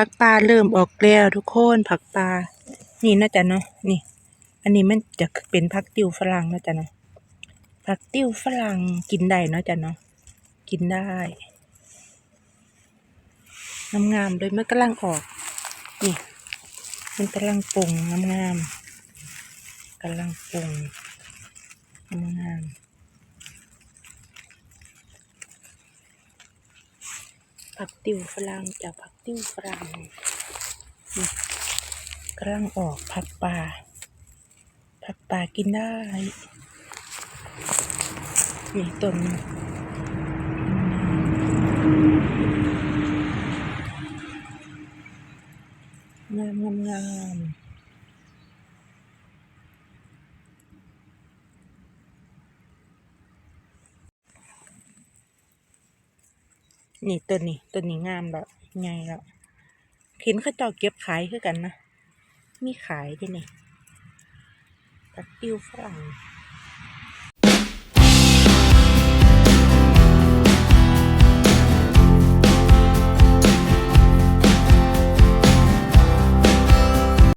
ผักปลาเริ่มออกแล้วทุกคนผักปลานี่นะจ๊ะเนาะนี่ อันนี้มันจะเป็นผักติ้วฝรั่งนะจ๊ะเนาะผักติ้วฝรั่งกินได้เนาะจ๊ะเนาะกินได้งามๆเลยมันกำลังออก นี่ มันกำลังปรุงงามๆกำลังปรุงงามๆ ผักติวฝรั่งจากผักติวฝรั่งนี่กำลังออกผักป่า ผักป่ากินได้นี่ต้นงามงามงาม นี่ต้นนี้ต้นนี้งามแล้วไงแล้วเห็นข้าเจ้าเก็บขายคือกันนะ มีขายที่นี่ตักติ้วฝรั่ง